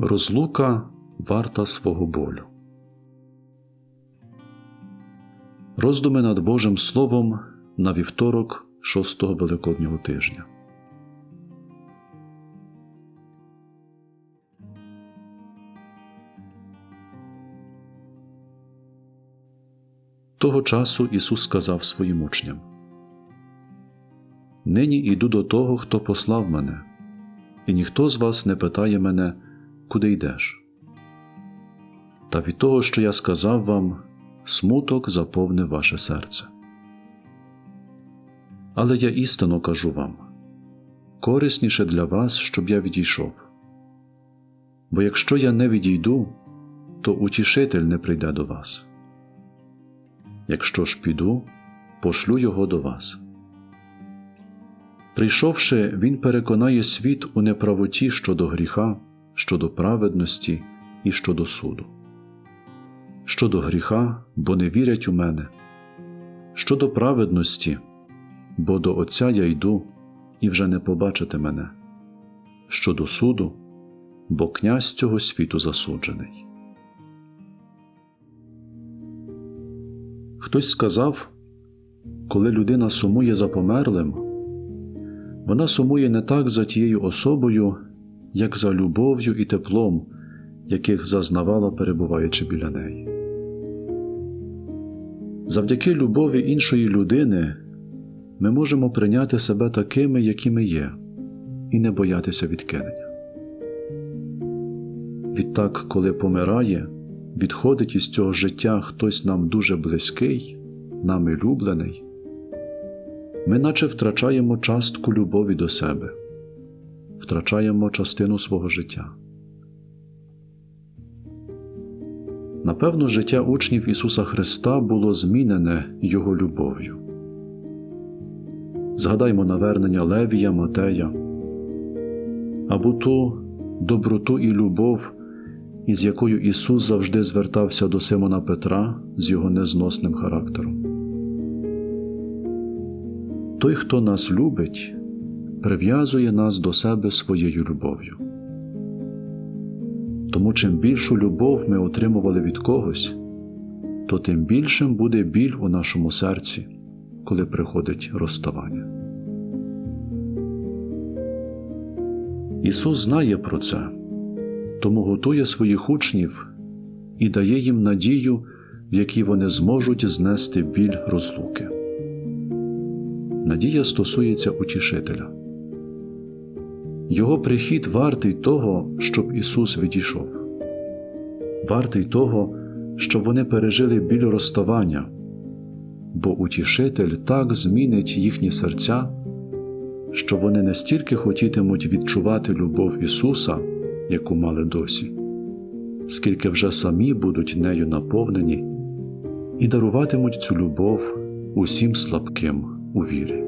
Розлука варта свого болю. Роздуми над Божим Словом на вівторок шостого Великоднього тижня. Того часу Ісус сказав своїм учням: Нині йду до того, хто послав мене, і ніхто з вас не питає мене, куди йдеш. Та від того, що я сказав вам, смуток заповнив ваше серце. Але я істинно кажу вам корисніше для вас, щоб я відійшов. Бо якщо я не відійду, то утішитель не прийде до вас. Якщо ж піду, пошлю його до вас. Прийшовши, він переконає світ у неправоті щодо гріха, щодо праведності і щодо суду. Щодо гріха, бо не вірять у мене, щодо праведності, бо до Отця я йду і вже не побачите мене, щодо суду, бо князь цього світу засуджений. Хтось сказав, коли людина сумує за померлим, вона сумує не так за тією особою, як за любов'ю і теплом, яких зазнавала, перебуваючи біля неї. Завдяки любові іншої людини ми можемо прийняти себе такими, якими є, і не боятися відкинення. Відтак, коли помирає, відходить із цього життя хтось нам дуже близький, нами люблений, ми наче втрачаємо частку любові до себе, втрачаємо частину свого життя. Напевно, життя учнів Ісуса Христа було змінене Його любов'ю. Згадаймо навернення Левія Матея або ту доброту і любов, із якою Ісус завжди звертався до Симона Петра з його незносним характером. Той, хто нас любить, прив'язує нас до себе своєю любов'ю. Тому чим більшу любов ми отримували від когось, то тим більшим буде біль у нашому серці, коли приходить розставання. Ісус знає про це, тому готує своїх учнів і дає їм надію, в якій вони зможуть знести біль розлуки. Надія стосується утішителя. Його прихід вартий того, щоб Ісус відійшов, вартий того, щоб вони пережили біль розставання, бо утішитель так змінить їхні серця, що вони не стільки хотітимуть відчувати любов Ісуса, яку мали досі, скільки вже самі будуть нею наповнені і даруватимуть цю любов усім слабким у вірі.